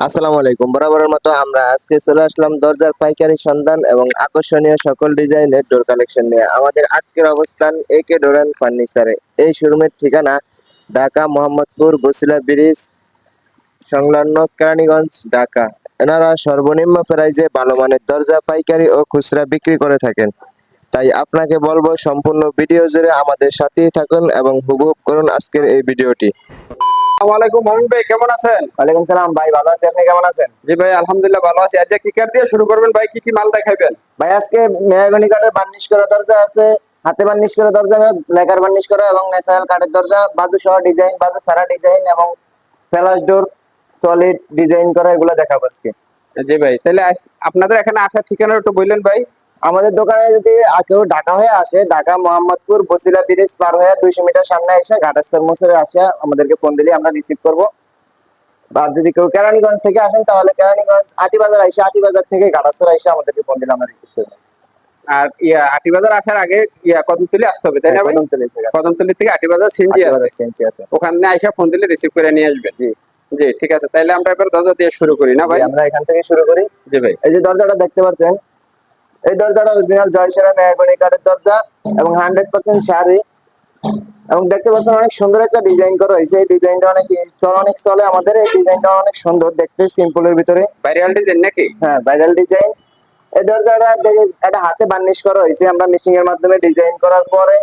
আসসালামু আলাইকুম। বরাবরের মতো আমরা আজকে চলে আসলাম দরজার পাইকারি সন্ধান এবং আকর্ষণীয় সকল ডিজাইনের ডোর কালেকশন নিয়ে। আমাদের আজকের অবস্থান এ কে ডোরান ফার্নিচারে এই শোরুমের ঠিকানা ঢাকা, মোহাম্মদপুর বসিলা ব্রিজ, সংলগ্ন কেরানীগঞ্জ, ঢাকা। এনারা সর্বনিম্ন প্রাইজে ভালো মানের দরজা, পাইকারি ও খুচরা বিক্রি করে থাকেন। তাই আপনাকে বলব, সম্পূর্ণ ভিডিও জুড়ে আমাদের সাথেই থাকুন এবং হুবহুব করুন আজকের এই ভিডিওটি। ভাই কেমন আছেন? ওয়ালাইকুম সালাম ভাই ভালো আছি। আপনি কেমন আছেন? জি ভাই আলহামদুলিল্লাহ ভালো আছি। আজ কি কার দিয়ে শুরু করবেন ভাই? কি কি মাল দেখাইবেন? ভাই আজকে মেহগনি কাঠের বার্নিশ করা দরজা আছে হাতে বার্নিশ করা দরজা লেকার বার্নিশ করা এবং ন্যাচারাল কাঠের দরজা। বাজু সহ ডিজাইন বাজু সারা ডিজাইন এবং ফ্লাশ ডোর সলিড ডিজাইন করা এগুলো দেখাবো আজকে। জি ভাই তাহলে আপনাদের এখানে আসার ঠিকানা একটু বললেন ভাই। আমাদের দোকানে যদি কেউ ঢাকা হয়ে আসে ঢাকা মোহাম্মদপুর বসিলা ব্রিজ পার হয়ে দুইশো মিটার সামনে এসে ঘাটাস্তর মোসরে আসে আমাদেরকে ফোন দিলে আমরা রিসিভ করব। আর যদি কেউ কেরানীগঞ্জ থেকে আসেন তাহলে কেরানীগঞ্জ আটি বাজার আইসে আটি বাজার থেকে ঘাটাস্তর আইসে আমাদেরকে ফোন দিলে আমরা রিসিভ করব। আর ইয়া আটি বাজার আসার আগে ইয়া কদমতলি আসতে হবে তাই না ভাই? থেকে কদমতলি থেকে আটি বাজার সিনজি আছে সেঞ্চি আছে। ওখানে আইসা ফোন দিলে রিসিভ করে নিয়ে আসবে জি। জি ঠিক আছে তাহলে আমরা এবার দরজা দিয়ে শুরু করি না ভাই? আমরা এখান থেকে শুরু করি। জি ভাই। এই যে দরজাটা দেখতে পাচ্ছেন এই দরজাটা অরিজিনাল জয়সেরা মেহগনি কাঠের দরজা এবং হান্ড্রেড পার্সেন্ট শাড়ি। এবং দেখতে পাচ্ছেন অনেক সুন্দর একটা ডিজাইন করা হয়েছে। এই ডিজাইনটা অনেক চল অনেক চলে আমাদের। এই ডিজাইনটা অনেক সুন্দর দেখতে সিম্পলের ভিতরে। ভাইরাল ডিজাইন নাকি? হ্যাঁ ভাইরাল ডিজাইন। এই দরজাটা একটা হাতে বার্নিশ করা হয়েছে। আমরা মেশিং এর মাধ্যমে ডিজাইন করার পরে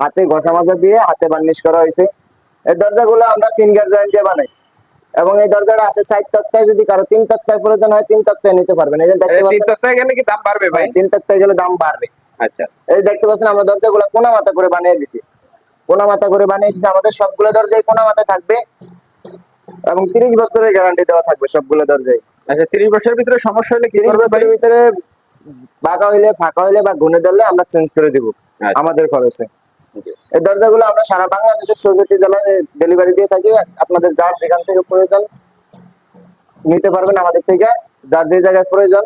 হাতে ঘষা মাজা দিয়ে হাতে বার্নিশ করা হয়েছে। এই দরজাগুলো আমরা ফিঙ্গার জয়েন্ট দিয়ে বানাই। এবং এই দরজাটা আছে সাইড তক্তায় যদি কারও তিন তক্তায় প্রয়োজন হয় তিন তক্তায় নিতে পারবেন। এই যে দেখতে এই তিন পাচ্ছেন তক্তায় গেলে কি দাম বাড়বে ভাই? ভাই তিন তক্তায় গেলে দাম বাড়বে। আচ্ছা। এই দেখতে পাচ্ছেন আমরা দরজাগুলো কোনা মাথা করে বানিয়ে দিছি। কোনা মাথা করে বানিয়ে দিছি আমাদের সবগুলো দরজায় কোনা মাথা থাকবে এবং তিরিশ বছরের গ্যারান্টি দেওয়া থাকবে সবগুলো দরজায় আচ্ছা তিরিশ বছরের ভিতরে সমস্যা হলে কি তিরিশ করবে বছরের ভিতরে বাঁকা হইলে ফাঁকা হইলে বা গুনে ধরলে আমরা চেঞ্জ করে দিব আচ্ছা। আমাদের খরচে। এই দরজাগুলো আমরা সারা বাংলাদেশের চৌষট্টি জেলায় ডেলিভারি দিয়ে থাকি, আপনাদের যার যেখান থেকে প্রয়োজন নিতে পারবেন আমাদের থেকে, যার যে জায়গায় প্রয়োজন,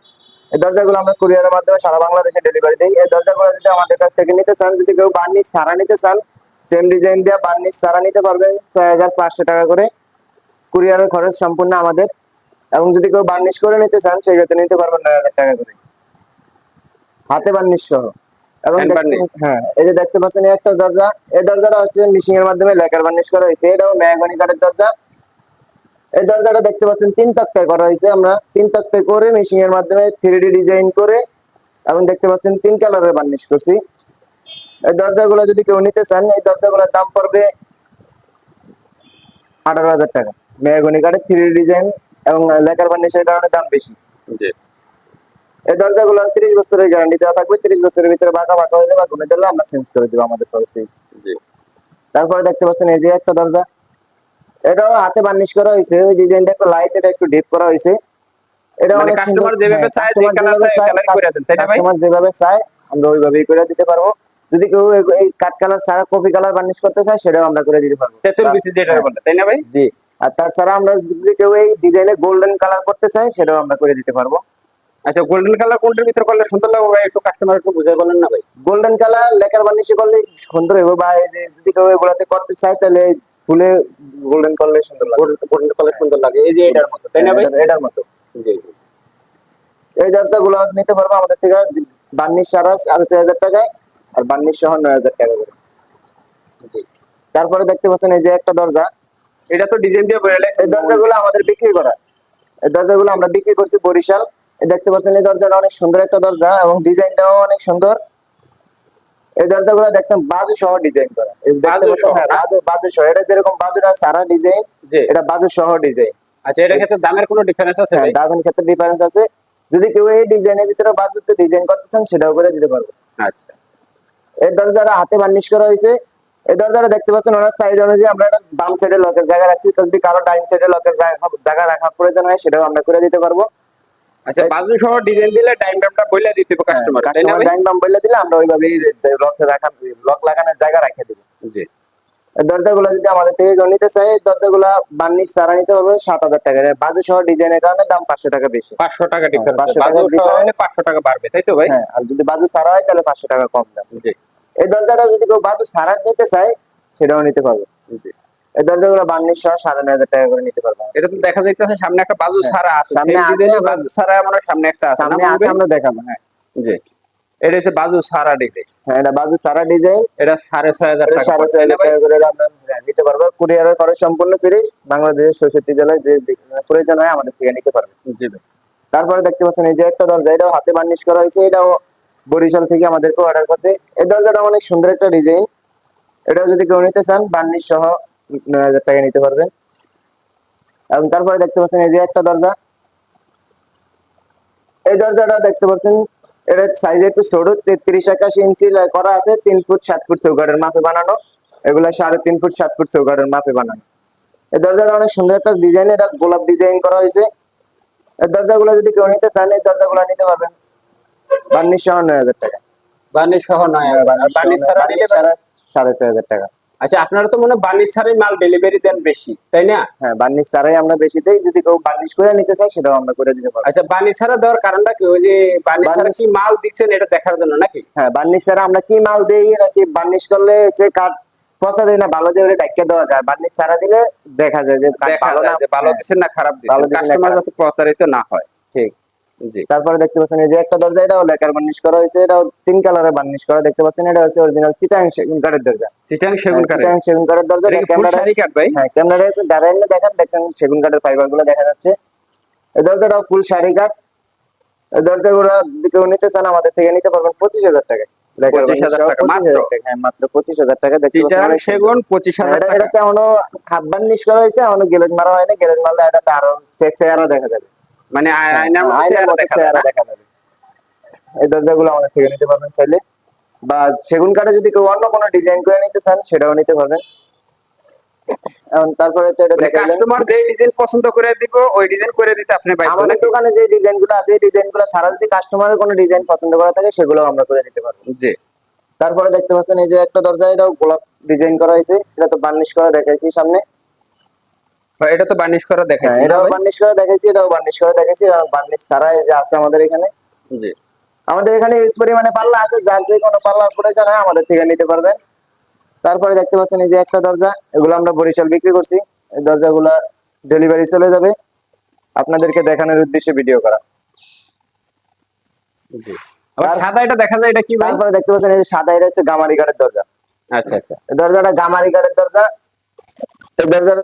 এই দরজাগুলো আমরা কুরিয়ারের মাধ্যমে সারা বাংলাদেশে ডেলিভারি দিই। এই দরজাগুলো যদি আমাদের কাছ থেকে নিতে চান, যদি কেউ বার্নিশ সারা নিতে চান সেম ডিজাইন দিয়ে বার্নিশ সারা নিতে পারবেন ছয় হাজার পাঁচশো টাকা করে। কুরিয়ারের খরচ সম্পূর্ণ আমাদের। এবং যদি কেউ বার্নিশ করে নিতে চান সেক্ষেত্রে নিতে পারবেন নয় হাজার টাকা করে। হাতে বার্নিশ সহ। এবং। হ্যাঁ এই যে দেখতে পাচ্ছেন একটা দরজা এই দরজাটা হচ্ছে মিশিং এর মাধ্যমে লেকার বার্নিশ করা হয়েছে। এটাও মেহগনি কাঠের দরজা। এই দরজাটা দেখতে পাচ্ছেন তিন তক্তায় করা হয়েছে আমরা। তিন তক্তায় করে মেশিং এর মাধ্যমে থ্রি ডিজাইন করে এবং দেখতে পাচ্ছেন তিন কালারের বার্নিশ করছি। এই দরজাগুলো যদি কেউ নিতে চান এই দরজাগুলোর দাম পড়বে আঠারো হাজার টাকা। মেহগনি কাঠের থ্রি ডিজাইন এবং লেকার বার্নিশের কারণে দাম বেশি। জি। এই দরজাগুলো তিরিশ বছরের গ্যারান্টি দেওয়া থাকবে তিরিশ বছরের ভিতরে বাঁকা বাঁকা হলে বা ঘুমে দিলে আমরা চেঞ্জ করে দিব আমাদের জি। তারপরে দেখতে পাচ্ছেন এই যে একটা দরজা। এটাও হাতে বার্নিশ করা হয়েছে ওই ডিজাইনটা একটু লাইট এটা একটু ডিপ করা হয়েছে। এটা মানে অনেক customer যেভাবে চায়, যে colour চায়, colour করে দেন, তাই না ভাই? কাস্টমার যেভাবে চায় আমরা ওইভাবেই করে দিতে পারব। যদি কেউ এই- কাট কালার ছাড়া কপি কালার বার্নিশ করতে চায় সেটাও আমরা করে দিতে পারব। তেতুল বিসি যেটা বলে তাই না ভাই? জি। আর তাছাড়া আমরা যদি কেউ এই ডিজাইনে গোল্ডেন কালার করতে চায় সেটাও আমরা করে দিতে পারব। আচ্ছা গোল্ডেন কালার কোনটার ভিতরে করলে সুন্দর লাগবে ভাই? একটু কাস্টমার একটু বুঝাই বলেন না ভাই। গোল্ডেন কালার লেকার বার্নিশে করলে সুন্দর হবে বা যদি কেউ এগুলাতে করতে চায় তাহলে ফুলে গোল্ডেন করলে সুন্দর লাগবে গোল্ডেন কালার সুন্দর লাগে। এই যে এটার মতো তাই না ভাই? এটার- মতো। জি। এই দরজা গুলো নিতে পারব আমাদের থেকে বার্নিশ সারা সাড়ে চার হাজার টাকায় আর বার্নিশ সহ নয় হাজার টাকা করে। জি। তারপরে দেখতে পাচ্ছেন এই যে একটা দরজা। এটা তো ডিজাইন দিয়ে বলে এই দরজাগুলো আমাদের বিক্রি করা। এই দরজাগুলো আমরা বিক্রি করছি বরিশাল। দেখতে পাচ্ছেন এই দরজাটা অনেক সুন্দর একটা দরজা এবং ডিজাইনটাও অনেক সুন্দর। এই দরজাগুলো দেখতাম বাজু সহ ডিজাইন করা। বাজু সহ, হ্যাঁ, বাজু সহ। এটা যেরকম বাজুটা সারা ডিজাইন এটা বাজু সহ ডিজাইন। আচ্ছা ক্ষেত্রে দামের কোনো ডিফারেন্স আছে ভাই? দামের ক্ষেত্রে ডিফারেন্স আছে। যদি কেউ এই ডিজাইনের ভিতরে বাজুতে ডিজাইন করতে চান সেটাও করে দিতে পারব। আচ্ছা। এই দরজাটা হাতে বার্নিশ করা হয়েছে। এই দরজাটা দেখতে পাচ্ছেন ওনার সাইজ অনুযায়ী আমরা একটা বাম সাইডে লকের জায়গা রাখছি। যদি কারও ডাইন সাইডে লকের জায়গা রাখা প্রয়োজন হয় সেটাও আমরা করে দিতে পারব। আচ্ছা বাজু সহ ডিজাইন দিলে টাইম বইলা দিতে হবে কাস্টমার কাস্টমার বাম বলে দিলে আমরা ওইভাবেই লক রাখা লক লাগানোর জায়গা রেখে দিব। জি। দরজাগুলো যদি আমাদের থেকে কেউ নিতে চায় এই দরজাগুলো বার্নিশ তারা নিতে পারবে সাত হাজার টাকা। বাজু সহ ডিজাইনের কারণে দাম পাঁচশো টাকা বেশি। পাঁচশো টাকা ডিফারেন্স বাজু সহ হলে পাঁচশো টাকা বাড়বে তাই তো ভাই? হ্যাঁ আর যদি বাজু সারা হয় তাহলে পাঁচশো টাকা কম দাম। জি। এই দরজাটা যদি কেউ বাজু সারা নিতে চায় সেটাও নিতে পারবে। জি। এই সহ সাড়ে নয় হাজার টাকা করে নিতে পারবেন এটা তো দেখা যাইতেছে সামনে একটা বাজু সারা আছে। সামনে আছে, বাজু সারা মানে সামনে একটা আছে। সামনে আছে আমরা দেখাবো হ্যাঁ। জি। এটা হচ্ছে বাজু সারা ডিজাইন হ্যাঁ এটা বাজু সারা ডিজাইন এটা সাড়ে ছয় হাজার টাকা সাড়ে ছয় হাজার টাকা করে আমরা হ্যাঁ, নিতে পারব। কুরিয়ারের খরচ সম্পূর্ণ ফ্রি বাংলাদেশের জেলায় যে প্রয়োজন হয় আমাদের থেকে নিতে পারবে। জি ভাই। তারপরে দেখতে পাচ্ছেন এই যে একটা দরজা এটাও হাতে বার্নিশ করা হয়েছে। এটাও বরিশাল থেকে আমাদেরকে অর্ডার করছে। এই দরজাটা অনেক সুন্দর একটা ডিজাইন এটাও যদি কেউ নিতে চান বার্নিশ সহ নয় হাজার টাকা নিতে পারবেন। এবং তারপরে দেখতে পাচ্ছেন এই যে একটা দরজা। এই দরজাটা দেখতে পাচ্ছেন এটা সাইজ একটু ছোট তেত্রিশ একাশি ইঞ্চি করা আছে তিন ফুট সাত ফুট চৌকাটের মাপে বানানো। এগুলা সাড়ে তিন ফুট সাত ফুট চৌকাটের মাপে বানানো। এই দরজাটা অনেক সুন্দর একটা ডিজাইন এটা গোলাপ ডিজাইন করা হয়েছে। এই দরজাগুলো যদি কেউ নিতে চান এই দরজাগুলো নিতে পারবেন। বার্নিশ সহ নয় হাজার টাকা। বার্নিশ সহ নয় হাজার। বার্নিশ ছাড়া নিলে সাড়ে ছয় হাজার টাকা। আচ্ছা আপনারা তো মনে হয় বার্নিশ ছাড়াই মাল ডেলিভারি দেন বেশি তাই না? হ্যাঁ বার্নিশ ছাড়াই আমরা বেশি দেই যদি কেউ বার্নিশ করে নিতে চাই সেটাও আমরা করে দিতে পারব। আচ্ছা বার্নিশ ছাড়া দেওয়ার কারণটা কি? ওই যে বার্নিশ ছাড়া কি মাল দিচ্ছেন এটা দেখার জন্য নাকি? হ্যাঁ বার্নিশ ছাড়া আমরা কি মাল দেই নাকি বার্নিশ করলে সে কাঠ পচা দেয় না ভালো দিয়ে ওটা ডাক্কা দেওয়া যায়। বার্নিশ ছাড়া দিলে দেখা যায় যে ভালো না ভালো হ্যাঁ, দিচ্ছেন না খারাপ দিচ্ছেন। কাস্টমার যাতে প্রতারিত না হয়। ঠিক। তারপরে দেখতে পাচ্ছেন এই যে একটা দরজা এটাও লেকার বার্নিশ করা হয়েছে এটাও তিন কালারে বার্নিশ করা দেখতে পাচ্ছেন এটা হচ্ছে অরিজিনাল চিটাং সেগুন কাঠের দরজা। চিটাং সেগুন কাঠের। চিটাং সেগুন কাঠের দরজা এটা ক্যামেরা শাড়ি কাঠ ভাই? হ্যাঁ ক্যামেরা দাঁড়ায় নিয়ে দেখেন দেখেন সেগুন কাঠের ফাইবারগুলো দেখা যাচ্ছে। এই দরজাটাও ফুল শাড়ি কাঠ। এই দরজাগুলো যদি কেউ নিতে চান আমাদের থেকে নিতে পারবেন পঁচিশ হাজার টাকা 25,000 টাকা, মাত্র? হ্যাঁ মাত্র পঁচিশ হাজার টাকা দেখতে চিটাং পাচ্ছেন অনেক সুন্দর। সেগুন পঁচিশ হ্যাঁ, হাজার টাকা। এটাতে এখনও হাফ বার্নিশ করা হয়েছে এখনও গেলেজ মারা হয়নি গেলেজ মারলে এটাতে আরও সেক্সি আরও দেখা যাবে। মানে আয়- আয়নার আয়নার চেহারা দেখা যাবে। এই দরজাগুলো আমাদের থেকে নিতে পারবেন চাইলে। বা সেগুন কাঠে যদি কেউ অন্য কোনো ডিজাইন করে নিতে চান সেটাও নিতে পারবেন। এখন তারপরে তো এটা কাস্টমার যে ডিজাইন পছন্দ করে দিব ওই ডিজাইন করে দিতে আপনি বাধ্য আমাদের দোকানে যে ডিজাইনগুলো আছে এই ডিজাইনগুলো সারা যদি কাস্টমারের কোনো ডিজাইন পছন্দ করা থাকে সেগুলো আমরা করে দিতে পারব। জি। তারপরে দেখতে পাচ্ছেন এই যে একটা দরজা এটাও গোলাপ ডিজাইন করা হয়েছে। এটা তো বার্নিশ করা দেখাইছি সামনে। হ্যাঁ, এটা তো বার্নিশ করা দেখাচ্ছি না এটাও বার্নিশ করা দেখাইছি এটাও বার্নিশ করা দেখাইছি বার্নিশ ছাড়া যে আছে আমাদের এখানে। জি। আমাদের এখানে ইউজ পরিমাণে পাল্লা আছে যার যে কোনো পাল্লা প্রয়োজন হয় আমাদের থেকে নিতে পারবেন। তারপরে দেখতে পাচ্ছেন এই যে একটা দরজা এগুলো আমরা বরিশাল বিক্রি করছি। এই দরজাগুলো ডেলিভারি চলে যাবে। আপনাদেরকে দেখানোর উদ্দেশ্যে ভিডিও করা। জি। সাদা এটা দেখা যায় এটা কি ভাই? তারপরে দেখতে পাচ্ছেন এই যে সাদা এটা হচ্ছে গামারি কাঠের দরজা। আচ্ছা আচ্ছা। এই দরজাটা গামারি কাঠের দরজা।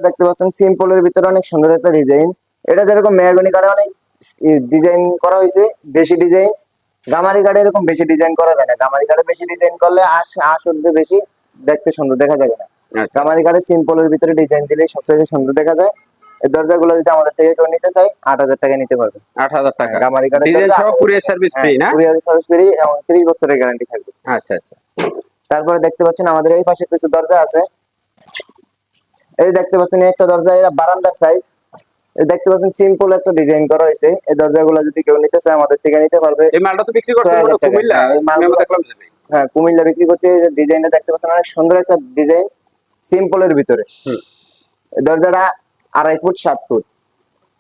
দেখতে পাচ্ছেন সিম্পলের ভিতরে অনেক সুন্দর একটা ডিজাইন এটা যেরকম মেয়াগনি অনেক ডিজাইন করা হয়েছে বেশি ডিজাইন গামারি এরকম বেশি ডিজাইন করা যায় না। গামারি বেশি ডিজাইন করলে আশ আশ উঠবে বেশি দেখতে সুন্দর দেখা যাবে না। আচ্ছা। গামারি সিম্পলের ভিতরে ডিজাইন দিলে সবচেয়ে সুন্দর দেখা যায়। এই দরজাগুলো যদি আমাদের থেকে কেউ নিতে চাই আট হাজার টাকা নিতে পারবে। আট হাজার টাকা। গামারি কাঠের ডিজাইন সহ কুরিয়ার সার্ভিস ফ্রি না? কুরিয়ার সার্ভিস ফ্রি এবং তিরিশ বছরের গ্যারান্টি থাকবে। আচ্ছা আচ্ছা। তারপরে দেখতে পাচ্ছেন আমাদের এই পাশে কিছু দরজা আছে। এই দেখতে পাচ্ছেন একটা দরজা এটা বারান্দার সাইজ দেখতে পাচ্ছেন সিম্পল একটা ডিজাইন করা হয়েছে। এই দরজাগুলো যদি কেউ নিতে চায় আমাদের থেকে নিতে পারবে। এই মালটা তো বিক্রি করছেন মনে হয়। কুমিল্লা। এই আমি দেখলাম হ্যাঁ কুমিল্লা বিক্রি করছে। এই ডিজাইনটা দেখতে পাচ্ছেন অনেক সুন্দর একটা ডিজাইন সিম্পলের ভিতরে। হুম। দরজাটা আড়াই ফুট সাত ফুট।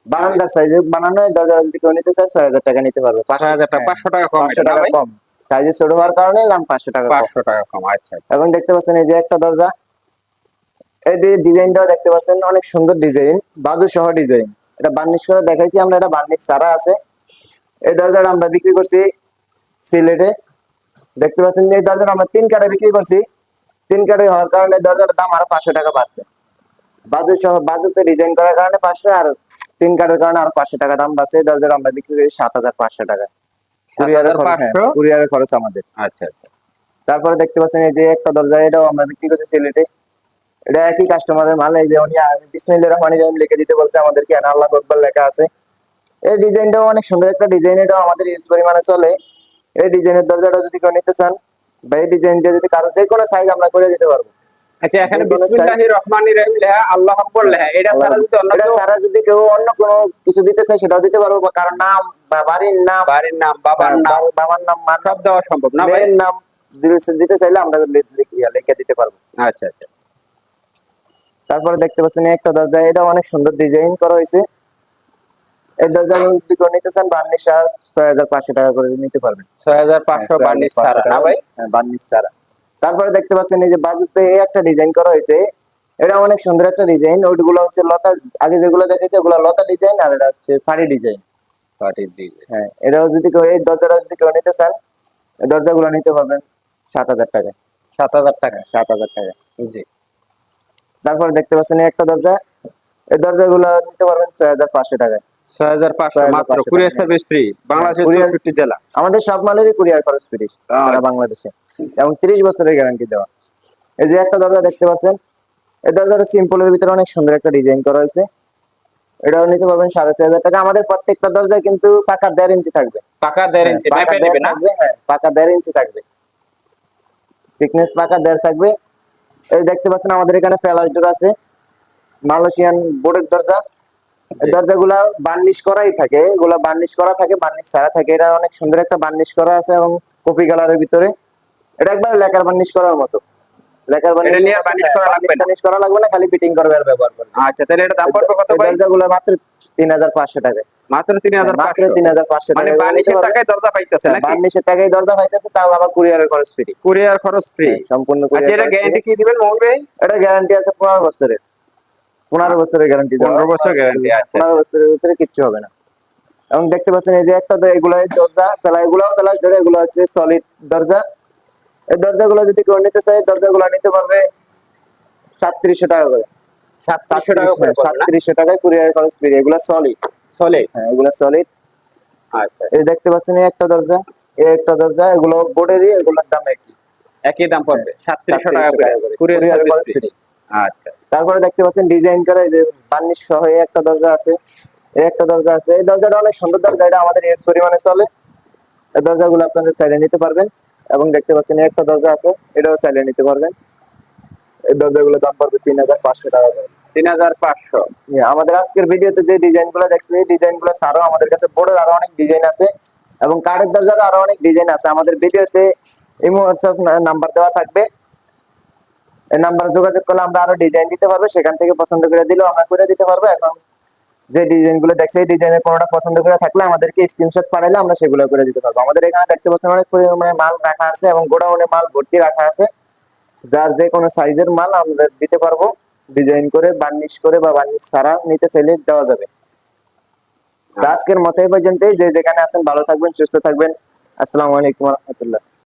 বারান্দার সাইজে বানানো দরজা যদি কেউ নিতে চায় ছয় হাজার টাকা নিতে পারবে। ছয় হাজার টাকা, হ্যাঁ, পাঁচশো টাকা কম পাঁচশো টাকা কম। সাইজে ছোট হওয়ার কারণে দাম পাঁচশো টাকা কম। পাঁচশো টাকা কম আচ্ছা আচ্ছা। এখন দেখতে পাচ্ছেন এই যে একটা দরজা। এই যে ডিজাইনটাও দেখতে পাচ্ছেন অনেক সুন্দর ডিজাইন বাজু সহ ডিজাইন। এটা বার্নিশ করে দেখাইছি আমরা এটা বার্নিশ ছাড়া আছে। এই দরজাটা আমরা বিক্রি করছি সিলেটে। দেখতে পাচ্ছেন এই দরজাটা আমরা তিন কাটে বিক্রি করছি। তিন কাটে হওয়ার কারণে দরজাটার দাম আরও পাঁচশো টাকা বাড়ছে। বাজু সহ বাজুতে ডিজাইন করার কারণে পাঁচশো আর তিন কাটের কারণে আরও পাঁচশো টাকা দাম বাড়ছে। এই দরজাটা আমরা বিক্রি করি সাত হাজার পাঁচশো টাকা। কুরিয়ারের খরচ হ্যাঁ, 7,500? কুরিয়ারের খরচ আমাদের। আচ্ছা আচ্ছা। তারপরে দেখতে পাচ্ছেন এই যে একটা দরজা এটাও আমরা বিক্রি করছি সিলেটে। এটা একই কাস্টমারের মাল এই যে উনি বিসমিল্লাহির রহমানির রহিম লিখে দিতে বলছে আমাদেরকে আর আল্লাহ আকবার লেখা আছে। এই ডিজাইনটাও অনেক সুন্দর একটা ডিজাইন এটাও আমাদের ইউজ পরিমাণে চলে। এই ডিজাইনের দরজাটা যদি কেউ নিতে চান বা এই ডিজাইন দিয়ে যদি কারও যে কোনো সাইজ আমরা করে দিতে পারব। আচ্ছা এখানে বিসমিল্লাহির রহমানির রহিম লেখা আল্লাহ আকবার লেখা এটা ছাড়া যদি অন্য এটা কেউ ছাড়া যদি কেউ অন্য কোনো কিছু দিতে চায় সেটাও দিতে পারব বা কারোর নাম বা বাড়ির নাম বাড়ির নাম বাবার নাম বাবার নাম নাম সব দেওয়া সম্ভব না মেয়ের নাম দিতে- চাইলে আমরা লিখে লিখে দিতে পারব। আচ্ছা আচ্ছা। তারপরে দেখতে পাচ্ছেন একটা দরজা এটা অনেক সুন্দর ডিজাইন করা হয়েছে। এই দরজা যদি নিতে চান বার্নিশ আর ছয় হাজার পাঁচশো টাকা করে নিতে পারবেন। ছয় হাজার পাঁচশো হ্যাঁ, বার্নিশ 6,500 ছাড়া। না ভাই? হ্যাঁ বার্নিশ ছাড়া। তারপরে দেখতে পাচ্ছেন এই যে বাজুতে এই একটা ডিজাইন করা হয়েছে। এটা অনেক সুন্দর একটা ডিজাইন ওইগুলো হচ্ছে লতা আগে যেগুলো দেখেছি ওগুলো লতা ডিজাইন আর এটা হচ্ছে ফাড়ি ডিজাইন দিকে হ্যাঁ এটাও যদি কেউ এই দরজাটা যদি কেউ নিতে চান দরজাগুলো নিতে পারবেন সাত হাজার টাকা সাত হাজার টাকা। সাত হাজার টাকা জি। তারপর দেখতে পাচ্ছেন একটা দরজা। এই দরজাগুলো নিতে পারবেন ছয় হাজার পাঁচশো টাকায়। ছয় হাজার পাঁচশো 6,500 মাত্র। Courier service free. বাংলাদেশের Courier- চৌষট্টি জেলা। আমাদের সব মালেরই কুরিয়ার খরচ ফ্রি সারা আচ্ছা। বাংলাদেশে। এবং তিরিশ বছরের গ্যারান্টি দেওয়া। এই যে একটা দরজা দেখতে পাচ্ছেন এই দরজাটা সিম্পলের ভিতরে অনেক সুন্দর একটা ডিজাইন করা হয়েছে। এটাও নিতে পারবেন সাড়ে ছয় হাজার টাকা। আমাদের প্রত্যেকটা দরজায় কিন্তু পাকা দেড় ইঞ্চি থাকবে। পাকা দেড় ইঞ্চি হ্যাঁ, থাকবে, হ্যাঁ পাকা দেড় ইঞ্চি থাকবে। থিকনেস পাকা দেড় থাকবে। এই দেখতে পাচ্ছেন আমাদের এখানে ফেলার ডোর আছে। মালয়েশিয়ান বোর্ডের দরজা। দরজাগুলা বার্নিশ করাই থাকে। এগুলা বার্নিশ করা থাকে বার্নিশ ছাড়া থাকে। এটা অনেক সুন্দর একটা বার্নিশ করা আছে এবং কফি কালারের ভিতরে। এটা একবার লেকার বার্নিশ করার মতো। লেকার বার্নিশ নিয়ে varnish করা লাগবে না? বার্নিশ করা লাগবে না খালি ফিটিং করবে আর ব্যবহার করবে। আচ্ছা তাহলে এটা দাম পড়বে কত ভাই? দরজাগুলো মাত্র তিন হাজার পাঁচশো টাকা। মাত্র তিন মাত্র পাঁচশো তিন মানে টাকা টাকায় দরজা পাইতেছে নাকি? বার্নিশের টাকায় দরজা পাইতেছে তাও আবার কুরিয়ারের খরচ ফ্রি কুরিয়ার খরচ ফ্রি সম্পূর্ণ আচ্ছা এটা গ্যারান্টি কি দিবেন মোহন ভাই? এটা গ্যারান্টি আছে পনেরো বছরের। পনেরো বছরের গ্যারান্টি 15 বছর guarantee, আচ্ছা, বছরের ভিতরে কিচ্ছু হবে না। এবং দেখতে পাচ্ছেন এই যে একটা তো এগুলো দরজা ফেলা এগুলো ফেলাস ধরে এগুলো হচ্ছে সলিড দরজা। এই দরজাগুলো যদি কেউ নিতে চায় দরজাগুলো নিতে পারবে সাতত্রিশশো টাকা করে। সাতশো টাকা করে সাতত্রিশশো টাকায় কুরিয়ার খরচ ফ্রি এগুলো সলিড চলে হ্যাঁ এগুলো সলিড আচ্ছা। এই দেখতে পাচ্ছেন একটা দরজা এই একটা দরজা এগুলো বোর্ডেরই এগুলোর দাম একই। একই দাম পড়বে? সাতত্রিশশো টাকা করে। কুরিয়ার সার্ভিস ফ্রি আচ্ছা। তারপরে দেখতে পাচ্ছেন ডিজাইন করা এই যে বার্নিশ সহ একটা দরজা আছে। এই একটা দরজা আছে। এই দরজাটা অনেক সুন্দর দরজা। এটা আমাদের এস পরিমাণে চলে। এই দরজাগুলো আপনাদের চাইলে নিতে পারবেন। এবং দেখতে পাচ্ছেন একটা দরজা আছে এটাও চাইলে নিতে পারবেন। এই দরজাগুলো দাম পড়বে তিন হাজার পাঁচশো টাকা করে। তিন হাজার পাঁচশো? আমাদের আজকের ভিডিওতে যে ডিজাইনগুলো দেখছেন এই ডিজাইনগুলো ছাড়াও আমাদের কাছে বোর্ডের আরও অনেক ডিজাইন আছে এবং কাঠের দরজার আরও অনেক ডিজাইন আছে। আমাদের ভিডিওতে ইমো হোয়াটসঅ্যাপ নাম্বার দেওয়া থাকবে। এই নাম্বার যোগাযোগ করলে আমরা আরও ডিজাইন দিতে পারব। সেখান থেকে পছন্দ করে দিলেও আমরা করে দিতে পারব। এখন যে ডিজাইনগুলো দেখছে, এই ডিজাইনের কোনোটা পছন্দ করে থাকলে আমাদেরকে স্ক্রিনশট পাঠাইলে আমরা সেগুলো করে দিতে পারব। আমাদের এখানে দেখতে পাচ্ছেন অনেক পরিমাণে মাল রাখা আছে এবং গোডাউনে মাল ভর্তি রাখা আছে। যার যে কোনো সাইজের মাল আমরা দিতে পারব। ডিজাইন করে, বার্নিশ করে বা বার্নিশ ছাড়া নিতে চাইলে দেওয়া যাবে। আজকের মতো এই পর্যন্তই। যে যেখানে আছেন ভালো থাকবেন, সুস্থ থাকবেন। আসসালামু আলাইকুম রহমতুল্লাহ।